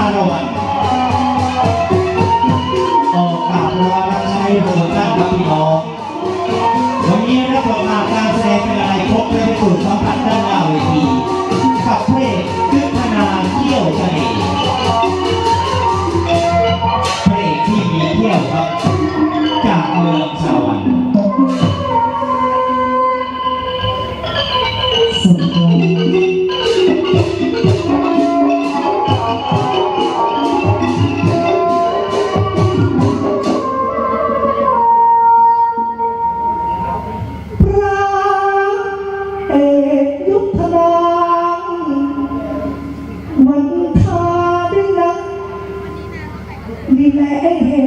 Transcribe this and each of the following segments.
าละ ดีแลแห่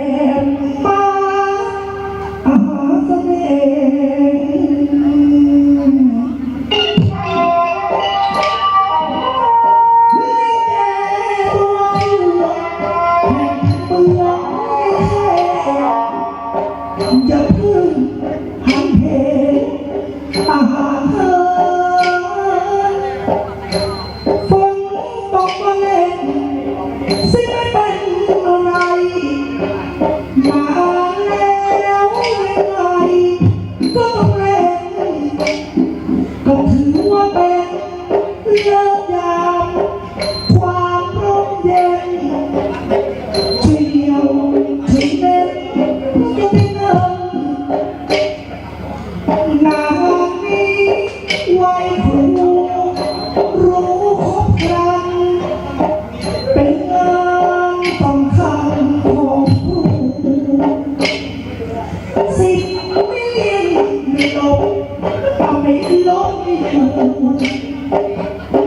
มาอาหาเสน่ห์อย่าเพิ่งหันเหอาหารเธอ รักยามความร่เย็นเที่ยวถึงเน้นก็ได้เงินนามีไว้รูรู้ครบครัเป็นงานสำคัญของผู้สิบเมียนไม่ลงทำไม่ลงไม่ถูก Thank you.